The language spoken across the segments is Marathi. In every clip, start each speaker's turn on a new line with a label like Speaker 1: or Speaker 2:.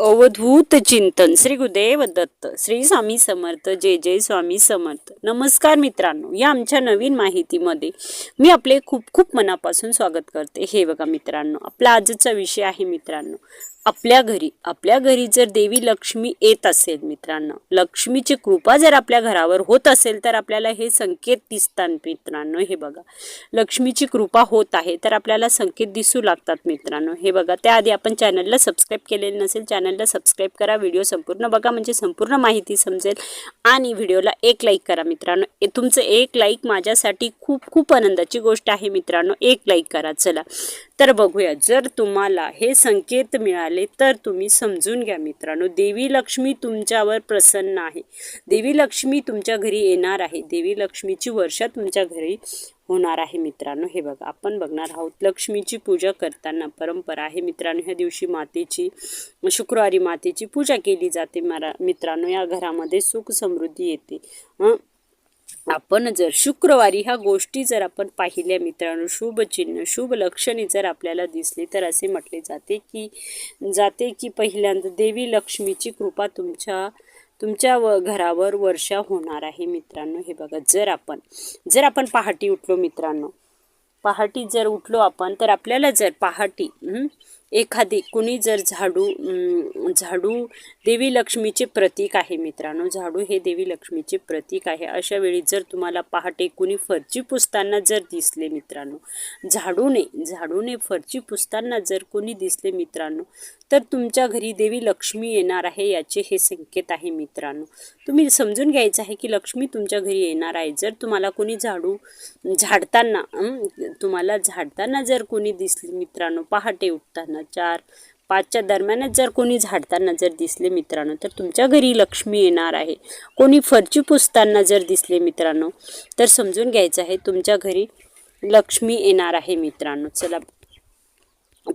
Speaker 1: अवधूत चिंतन श्री गुदेव दत्त श्री स्वामी समर्थ जय जय स्वामी समर्थ. नमस्कार मित्रांनो या आमच्या नवीन माहितीमध्ये मी आपले खूप खूप मनापासून स्वागत करते. हे बघा मित्रांनो आपला आजचा विषय आहे मित्रांनो आपल्या घरी आपल्या घरी जर देवी लक्ष्मी येत असेल मित्रांनो लक्ष्मीची कृपा जर आपल्या घरावर होत असेल तर आपल्याला हे संकेत दिसतात मित्रांनो हे बघा. लक्ष्मीची कृपा होत आहे तर आपल्याला संकेत दिसू लागतात मित्रांनो. हे बघा त्याआधी आपण चॅनलला सबस्क्राईब केलेलं नसेल चॅनलला सबस्क्राईब करा व्हिडिओ संपूर्ण बघा म्हणजे संपूर्ण माहिती समजेल. आणि व्हिडिओला एक लाईक करा मित्रांनो. तुमचं एक लाईक माझ्यासाठी खूप खूप आनंदाची गोष्ट आहे मित्रांनो. एक लाईक करा चला. तर बघूया जर तुम्हाला हे संकेत मिळाले तर तुम्ही समजून घ्या मित्रांनो देवी लक्ष्मी तुमच्यावर प्रसन्न आहे. देवी लक्ष्मी तुमच्या घरी येणार आहे. देवी लक्ष्मीची वर्षा तुमच्या घरी होणार आहे मित्रांनो. हे बघा आपण बघणार आहोत लक्ष्मीची पूजा करताना परंपरा आहे मित्रांनो. ह्या दिवशी मातेची शुक्रवारी मातेची पूजा केली जाते मरा मित्रांनो. या घरामध्ये सुख समृद्धी येते. हं? आपण जर शुक्रवारी ह्या गोष्टी जर आपण पाहिल्या मित्रांनो शुभ चिन्ह शुभ लक्षणे जर आपल्याला दिसली तर असे म्हटले जाते की जाते की पहिल्यांदा देवी लक्ष्मीची कृपा तुमच्या तुमच्या व घरावर वर्षा होणार आहे मित्रांनो. हे बघा जर आपण जर आपण पहाटे उठलो मित्रांनो पहाटे जर उठलो आपण तर आपल्याला जर पहाटे एखादी कुणी जर झाडू झाडू देवी लक्ष्मीचे प्रतीक आहे मित्रांनो. झाडू हे देवी लक्ष्मीचे प्रतीक आहे. अशा वेळी जर तुम्हाला पहाटे कुणी फरची पुसताना जर दिसले मित्रांनो झाडूने झाडूने फरची पुसताना जर कोणी दिसले मित्रांनो तर तुमच्या घरी देवी लक्ष्मी येणार आहे याचे हे संकेत आहे मित्रांनो. तुम्ही समजून घ्यायचं आहे की लक्ष्मी तुमच्या घरी येणार आहे. जर तुम्हाला कोणी झाडू झाडताना तुम्हाला झाडताना जर कोणी दिसली मित्रांनो पहाटे उठताना चार पाचच्या दरम्यानच जर कोणी झाडताना जर दिसले मित्रांनो तर तुमच्या घरी लक्ष्मी येणार आहे. कोणी फरची पुसताना जर दिसले मित्रांनो तर समजून घ्यायचं आहे तुमच्या घरी लक्ष्मी येणार आहे मित्रांनो. चला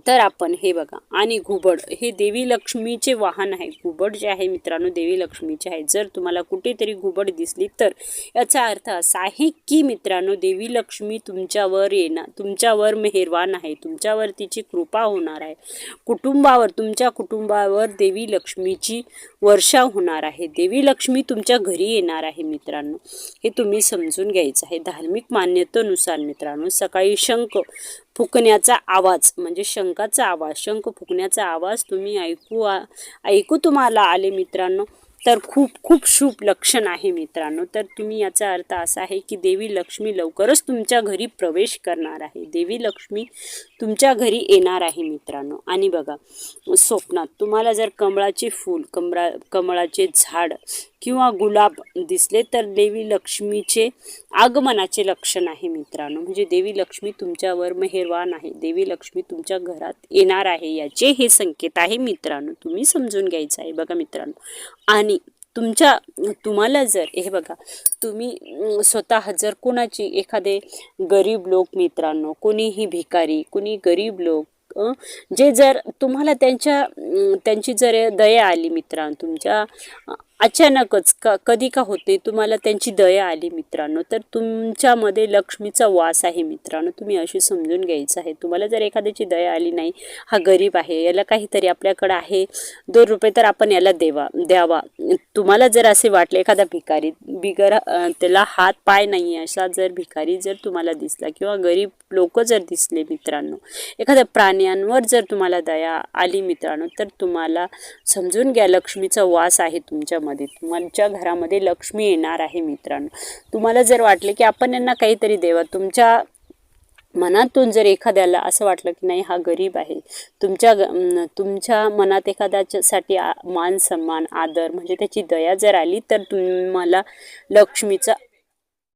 Speaker 1: तर आपण हे बघा आणि घुबड हे देवी लक्ष्मीचे वाहन आहे. घुबड जे आहे मित्रांनो देवी लक्ष्मीचे आहे. जर तुम्हाला कुठेतरी घुबड दिसली तर याचा अर्थ असा आहे की मित्रांनो देवी लक्ष्मी तुमच्यावर येणार तुमच्यावर मेहरवान आहे तुमच्यावर तिची कृपा होणार आहे. कुटुंबावर तुमच्या कुटुंबावर देवी लक्ष्मीची वर्षा होणार आहे. देवी लक्ष्मी तुमच्या घरी येणार आहे मित्रांनो. हे तुम्ही समजून घ्यायचं आहे. धार्मिक मान्यतेनुसार मित्रांनो सकाळी शंख फुकण्याचा आवाज म्हणजे शंखाचा आवाज शंख फुकण्याचा आवाज तुम्ही ऐकू आ- ऐकू तुम्हाला आले मित्रांनो. तर खूप खूप शुभ लक्षण आहे मित्रांनो. तर तुम्ही याचा अर्थ असा आहे की देवी लक्ष्मी लवकरच तुमच्या घरी प्रवेश करणार आहे. देवी लक्ष्मी तुमच्या घरी येणार आहे मित्रांनो. आणि बघा स्वप्नात तुम्हाला जर कमळाचे फूल कमळा कमळाचे झाड किंवा गुलाब दिसले तर देवी लक्ष्मीचे आगमनाचे लक्षण आहे मित्रांनो. म्हणजे देवी लक्ष्मी तुमच्यावर मेहरवान आहे. देवी लक्ष्मी तुमच्या घरात येणार आहे याचे हे संकेत आहे मित्रांनो. तुम्ही समजून घ्यायचं आहे बघा मित्रांनो. आणि तुमच्या तुम्हाला जर हे बघा तुम्ही स्वतः जर कोणाची एखादे गरीब लोक मित्रांनो कोणीही भिकारी कोणी गरीब लोक जे जर तुम्हाला त्यांच्या त्यांची जर दया आली मित्रांनो तुमच्या अचानकच का कधी का होते तुम्हाला त्यांची दया आली मित्रांनो. तर तुमच्यामध्ये लक्ष्मीचा वास आहे मित्रांनो. तुम्ही अशी समजून घ्यायचं आहे. तुम्हाला जर एखाद्याची दया आली नाही हा गरीब आहे याला काहीतरी आपल्याकडं आहे दोन रुपये तर आपण याला देवा द्यावा. तुम्हाला जर असे वाटले एखादा भिकारी बिगर त्याला हात पाय नाही असा जर भिकारी जर तुम्हाला दिसला किंवा गरीब लोक जर दिसले मित्रांनो एखाद्या प्राण्यांवर जर तुम्हाला दया आली मित्रांनो तर तुम्हाला समजून घ्या लक्ष्मीचा वास आहे तुमच्यामध्ये तुमच्या घरामध्ये लक्ष्मी येणार आहे मित्रांनो. तुम्हाला जर वाटले की आपण यांना काहीतरी देवा तुमच्या मनातून जर एखाद्याला असं वाटलं की नाही हा गरीब आहे तुमच्या तुमच्या मनात एखाद्याच्यासाठी मान सन्मान आदर म्हणजे त्याची दया जर आली तर तुम्हाला लक्ष्मीचा